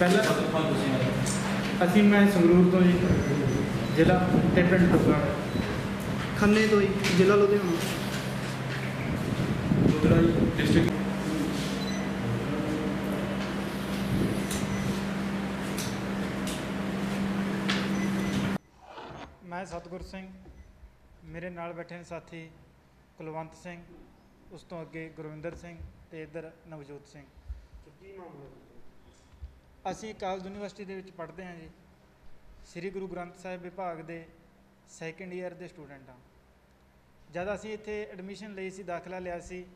ਪਹਿਲਾਂ? ਅਸੀਂ ਮੈਂ ਸੰਗਰੂਰ ਤੋਂ ਜੀ ਜ਼ਿਲ੍ਹਾ ਤੇ ਪਿੰਡ ਟੁੱਗਾ ਖੰਨੇ ਤੋਂ ਹੀ ਜ਼ਿਲ੍ਹਾ ਲੁਧਿਆਣਾ। ਜੀ ਡਿਸਟ੍ਰਿਕਟ ਮੈਂ ਸਤਗੁਰ ਸਿੰਘ ਮੇਰੇ ਨਾਲ ਬੈਠੇ ਨੇ ਸਾਥੀ ਕੁਲਵੰਤ ਸਿੰਘ ਉਸ ਤੋਂ ਅੱਗੇ ਗੁਰਵਿੰਦਰ ਸਿੰਘ ਤੇ ਇੱਧਰ ਨਵਜੋਤ ਸਿੰਘ। ਕੀ ਮਾਮਲਾ? ਅਸੀਂ ਕਾਲਜ ਯੂਨੀਵਰਸਿਟੀ ਦੇ ਵਿੱਚ ਪੜ੍ਹਦੇ ਹਾਂ ਜੀ। ਸ੍ਰੀ ਗੁਰੂ ਗ੍ਰੰਥ ਸਾਹਿਬ ਵਿਭਾਗ ਦੇ ਸੈਕੰਡ ਈਅਰ ਦੇ ਸਟੂਡੈਂਟ ਹਾਂ। ਜਦ ਅਸੀਂ ਇੱਥੇ ਐਡਮਿਸ਼ਨ ਲਈ ਸੀ, ਦਾਖਲਾ ਲਿਆ ਸੀ,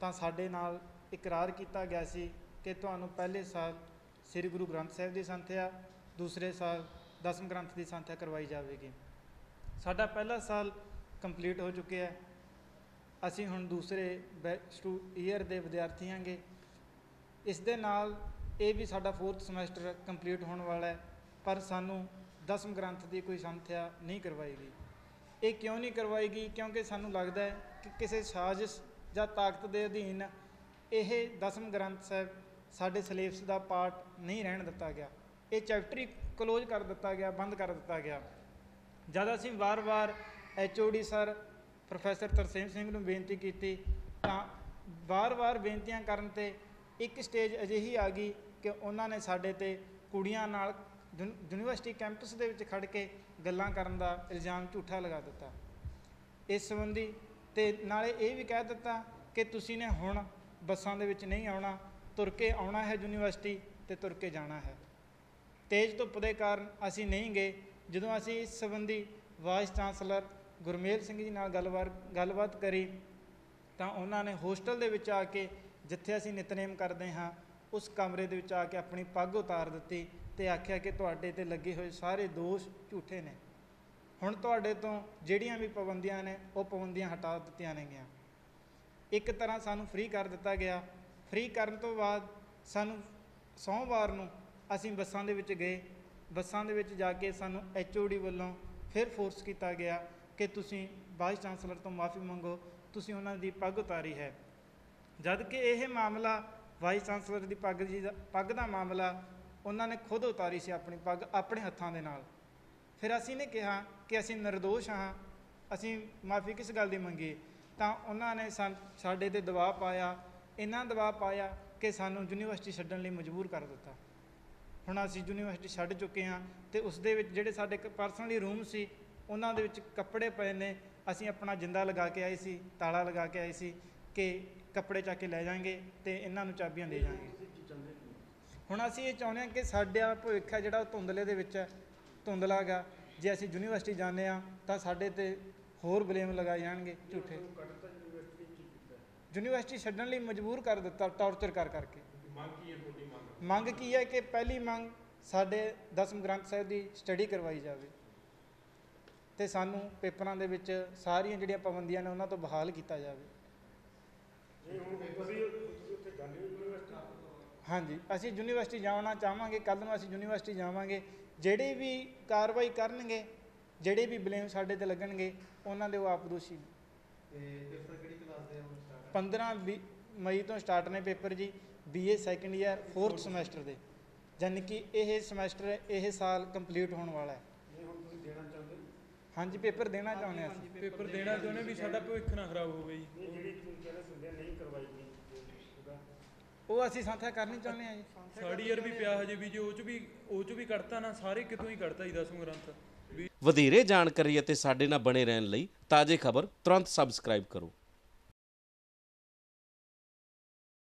ਤਾਂ ਸਾਡੇ ਨਾਲ ਇਕਰਾਰ ਕੀਤਾ ਗਿਆ ਸੀ ਕਿ ਤੁਹਾਨੂੰ ਪਹਿਲੇ ਸਾਲ ਸ੍ਰੀ ਗੁਰੂ ਗ੍ਰੰਥ ਸਾਹਿਬ ਦੀ ਸੰਥਿਆ, ਦੂਸਰੇ ਸਾਲ ਦਸਮ ਗ੍ਰੰਥ ਦੀ ਸੰਥਿਆ ਕਰਵਾਈ ਜਾਵੇਗੀ। ਸਾਡਾ ਪਹਿਲਾ ਸਾਲ ਕੰਪਲੀਟ ਹੋ ਚੁੱਕਿਆ ਹੈ। ਅਸੀਂ ਹੁਣ ਦੂਸਰੇ ਈਅਰ ਦੇ ਵਿਦਿਆਰਥੀ ਹਾਂਗੇ। ਇਸ ਦੇ ਨਾਲ ਇਹ ਵੀ ਸਾਡਾ ਫੋਰਥ ਸਮੈਸਟਰ ਕੰਪਲੀਟ ਹੋਣ ਵਾਲਾ ਹੈ, ਪਰ ਸਾਨੂੰ ਦਸਮ ਗ੍ਰੰਥ ਦੀ ਕੋਈ ਸੰਥਿਆ ਨਹੀਂ ਕਰਵਾਈ ਗਈ ਇਹ ਕਿਉਂ ਨਹੀਂ ਕਰਵਾਈ ਗਈ ਕਿਉਂਕਿ ਸਾਨੂੰ ਲੱਗਦਾ ਹੈ ਕਿ ਕਿਸੇ ਸਾਜ਼ਿਸ਼ ਜਾਂ ਤਾਕਤ ਦੇ ਅਧੀਨ ਇਹ ਦਸਮ ਗ੍ਰੰਥ ਸਾਹਿਬ ਸਾਡੇ ਸਿਲੇਬਸ ਦਾ ਪਾਰਟ ਨਹੀਂ ਰਹਿਣ ਦਿੱਤਾ ਗਿਆ। ਇਹ ਚੈਪਟਰ ਹੀ ਕਲੋਜ਼ ਕਰ ਦਿੱਤਾ ਗਿਆ, ਬੰਦ ਕਰ ਦਿੱਤਾ ਗਿਆ। ਜਦ ਅਸੀਂ ਵਾਰ-ਵਾਰ HOD sir professor Tarsem Singh ਨੂੰ ਬੇਨਤੀ ਕੀਤੀ, ਤਾਂ ਵਾਰ-ਵਾਰ ਬੇਨਤੀਆਂ ਕਰਨ ਤੇ ਇੱਕ ਸਟੇਜ ਅਜਿਹੀ ਆ ਗਈ ਕਿ ਉਹਨਾਂ ਨੇ ਸਾਡੇ ਤੇ ਕੁੜੀਆਂ ਨਾਲ ਯੂਨ- ਯੂਨੀਵਰਸਿਟੀ ਕੈਂਪਸ ਦੇ ਵਿੱਚ ਖੜ ਕੇ ਗੱਲਾਂ ਕਰਨ ਦਾ ਇਲਜ਼ਾਮ ਝੂਠਾ ਲਗਾ ਦਿੱਤਾ। ਇਸ ਸੰਬੰਧੀ ਤੇ ਨਾਲੇ ਇਹ ਵੀ ਕਹਿ ਦਿੱਤਾ ਕਿ ਤੁਸੀਂ ਨੇ ਹੁਣ ਬੱਸਾਂ ਦੇ ਵਿੱਚ ਨਹੀਂ ਆਉਣਾ, ਤੁਰ ਕੇ ਆਉਣਾ ਹੈ ਯੂਨੀਵਰਸਿਟੀ ਤੇ ਤੁਰ ਕੇ ਜਾਣਾ ਹੈ। ਤੇਜ਼ ਧੁੱਪ ਦੇ ਕਾਰਨ ਅਸੀਂ ਨਹੀਂ ਗਏ। ਜਦੋਂ ਅਸੀਂ ਇਸ ਸੰਬੰਧੀ ਵਾਈਸ ਚਾਂਸਲਰ ਗੁਰਮੇਲ ਸਿੰਘ ਜੀ ਨਾਲ ਗੱਲਬਾਤ ਗੱਲਬਾਤ ਕਰੀ ਤਾਂ ਉਹਨਾਂ ਨੇ ਹੋਸਟਲ ਦੇ ਵਿੱਚ ਆ ਕੇ ਜਿੱਥੇ ਅਸੀਂ ਨਿਤਨੇਮ ਕਰਦੇ ਹਾਂ, ਉਸ ਕਮਰੇ ਦੇ ਵਿੱਚ ਆ ਕੇ ਆਪਣੀ ਪੱਗ ਉਤਾਰ ਦਿੱਤੀ ਤੇ ਆਖਿਆ ਕਿ ਤੁਹਾਡੇ ਤੇ ਲੱਗੇ ਹੋਏ ਸਾਰੇ ਦੋਸ਼ ਝੂਠੇ ਨੇ। ਹੁਣ ਤੁਹਾਡੇ ਤੋਂ ਜਿਹੜੀਆਂ ਵੀ ਪਾਬੰਦੀਆਂ ਨੇ, ਉਹ ਪਾਬੰਦੀਆਂ ਹਟਾ ਦਿੱਤੀਆਂ ਨੇਗੀਆਂ। ਇੱਕ ਤਰ੍ਹਾਂ ਸਾਨੂੰ ਫ੍ਰੀ ਕਰ ਦਿੱਤਾ ਗਿਆ। ਫ੍ਰੀ ਕਰਨ ਤੋਂ ਬਾਅਦ ਸਾਨੂੰ ਸੋਮਵਾਰ ਨੂੰ ਅਸੀਂ ਬੱਸਾਂ ਦੇ ਵਿੱਚ ਗਏ। ਬੱਸਾਂ ਦੇ ਵਿੱਚ ਜਾ ਕੇ ਸਾਨੂੰ ਐਚਓਡੀ ਵੱਲੋਂ ਫਿਰ ਫੋਰਸ ਕੀਤਾ ਗਿਆ ਕਿ ਤੁਸੀਂ ਵਾਈਸ ਚਾਂਸਲਰ ਤੋਂ ਮਾਫੀ ਮੰਗੋ, ਤੁਸੀਂ ਉਹਨਾਂ ਦੀ ਪੱਗ ਉਤਾਰੀ ਹੈ। ਜਦ ਕਿ ਇਹ ਮਾਮਲਾ ਵਾਈਸ ਚਾਂਸਲਰ ਦੀ ਪੱਗ ਜੀ ਦਾ ਪੱਗ ਦਾ ਮਾਮਲਾ, ਉਹਨਾਂ ਨੇ ਖੁਦ ਉਤਾਰੀ ਸੀ ਆਪਣੀ ਪੱਗ ਆਪਣੇ ਹੱਥਾਂ ਦੇ ਨਾਲ। ਫਿਰ ਅਸੀਂ ਨੇ ਕਿਹਾ ਕਿ ਅਸੀਂ ਨਿਰਦੋਸ਼ ਹਾਂ, ਅਸੀਂ ਮਾਫੀ ਕਿਸ ਗੱਲ ਦੀ ਮੰਗੀ? ਤਾਂ ਉਹਨਾਂ ਨੇ ਸਾਨ- ਸਾਡੇ ਤੇ ਦਬਾਅ ਪਾਇਆ। ਇੰਨਾ ਦਬਾਅ ਪਾਇਆ ਕਿ ਸਾਨੂੰ ਯੂਨੀਵਰਸਿਟੀ ਛੱਡਣ ਲਈ ਮਜਬੂਰ ਕਰ ਦਿੱਤਾ। ਹੁਣ ਅਸੀਂ ਯੂਨੀਵਰਸਿਟੀ ਛੱਡ ਚੁੱਕੇ ਹਾਂ ਤੇ ਉਸ ਦੇ ਵਿੱਚ ਜਿਹੜੇ ਸਾਡੇ ਪਰਸਨਲੀ ਰੂਮ ਸੀ, ਉਹਨਾਂ ਦੇ ਵਿੱਚ ਕੱਪੜੇ ਪਏ ਨੇ। ਅਸੀਂ ਆਪਣਾ ਜਿੰਦਾ ਲਗਾ ਕੇ ਆਏ ਸੀ, ਤਾਲਾ ਲਗਾ ਕੇ ਆਏ ਸੀ ਕਿ ਕੱਪੜੇ ਚੱਕ ਕੇ ਲੈ ਜਾਾਂਗੇ ਤੇ ਇਹਨਾਂ ਨੂੰ ਚਾਬੀਆਂ ਦੇ ਜਾਾਂਗੇ ਹੁਣ ਅਸੀਂ ਇਹ ਚਾਹੁੰਦੇ ਹਾਂ ਕਿ ਸਾਡਾ ਭਵਿੱਖ ਹੈ ਜਿਹੜਾ ਉਹ ਧੁੰਦਲੇ ਦੇ ਵਿੱਚ ਹੈ, ਧੁੰਦਲਾ ਗਾ। ਜੇ ਅਸੀਂ ਯੂਨੀਵਰਸਿਟੀ ਜਾਂਦੇ ਆ ਤਾਂ ਸਾਡੇ ਤੇ ਹੋਰ ਬਲੇਮ ਲਗਾਏ ਜਾਣਗੇ ਝੂਠੇ। ਯੂਨੀਵਰਸਿਟੀ ਛੱਡਣ ਲਈ ਮਜਬੂਰ ਕਰ ਦਿੱਤਾ, ਟੌਰਚਰ ਕਰ ਕਰਕੇ। ਮੰਗ ਕੀ ਹੈ ਕਿ ਪਹਿਲੀ ਮੰਗ ਸਾਡੇ ਦਸਮ ਗ੍ਰੰਥ ਸਾਹਿਬ ਦੀ ਸਟੱਡੀ ਕਰਵਾਈ ਜਾਵੇ। ਤੇ ਸਾਨੂੰ ਪੇਪਰਾਂ ਦੇ ਵਿੱਚ ਸਾਰੀਆਂ ਜਿਹੜੀਆਂ ਪਾਬੰਦੀਆਂ ਨੇ ਉਹਨਾਂ ਤੋਂ ਬਹਾਲ ਕੀਤਾ ਜਾਵੇ। ਹਾਂਜੀ ਅਸੀਂ ਯੂਨੀਵਰਸਿਟੀ ਜਾਣਾ ਚਾਹਾਂਗੇ ਕੱਲ ਨੂੰ ਅਸੀਂ ਯੂਨੀਵਰਸਿਟੀ ਜਾਵਾਂਗੇ ਜਿਹੜੇ ਵੀ ਕਾਰਵਾਈ ਕਰਨਗੇ ਜਿਹੜੇ ਵੀ ਬਲੇਮ ਸਾਡੇ ਤੇ ਲੱਗਣਗੇ ਉਹਨਾਂ ਦੇ ਉਹ ਆਪ ਦੋਸ਼ੀ ਨੇ। ਤੇ ਪੇਪਰ ਕਿਹੜੀ ਕਲਾਸ ਦੇ ਹੁਣ ਸਟਾਰਟ 15 ਵੀਹ ਮਈ ਤੋਂ ਸਟਾਰਟ ਨੇ ਪੇਪਰ ਜੀ BA second year 4th semester ਦੇ। ਯਾਨੀ ਕਿ ਇਹ ਸਮੈਸਟਰ ਇਹ ਸਾਲ ਕੰਪਲੀਟ ਹੋਣ ਵਾਲਾ ਹੈ। ਇਹ ਹੁਣ ਤੁਸੀਂ ਦੇਣਾ ਚਾਹੁੰਦੇ ਹਾਂਜੀ ਪੇਪਰ ਦੇਣਾ ਚਾਹੁੰਦੇ ਹਾਂ ਅਸੀਂ। ਪੇਪਰ ਦੇਣਾ ਚਾਹੁੰਦੇ ਵੀ ਸਾਡਾ ਭਵਿੱਖ ਨਾ ਖਰਾਬ ਹੋਵੇ ਜੀ। ਜਿਹੜੀ ਤੁਸੀਂ ਕਹਿੰਦੇ ਸੁਣਦੇ ਨਹੀਂ ਕਰਵਾਈ ਗਈ। ਉਹ ਅਸੀਂ ਸੰਥਿਆ ਕਰਨੀ ਚਾਹੁੰਦੇ ਹਾਂ ਜੀ। ਸਾਡੀ ਯਾਰ ਵੀ ਪਿਆ ਹਜੇ ਵੀ ਜੇ ਉਹ ਚ ਵੀ ਉਹ ਚ ਵੀ ਕੱਢਤਾ ਨਾ ਸਾਰੇ ਕਿਤੋਂ ਹੀ ਕੱਢਤਾ ਜੀ ਦਸਮ ਗ੍ਰੰਥ। ਵੀ ਵਧੇਰੇ ਜਾਣਕਾਰੀ ਅਤੇ ਸਾਡੇ ਨਾਲ ਬਣੇ ਰਹਿਣ ਲਈ ਤਾਜ਼ੇ ਖਬਰ ਤੁਰੰਤ ਸਬਸਕ੍ਰਾਈਬ ਕਰੋ।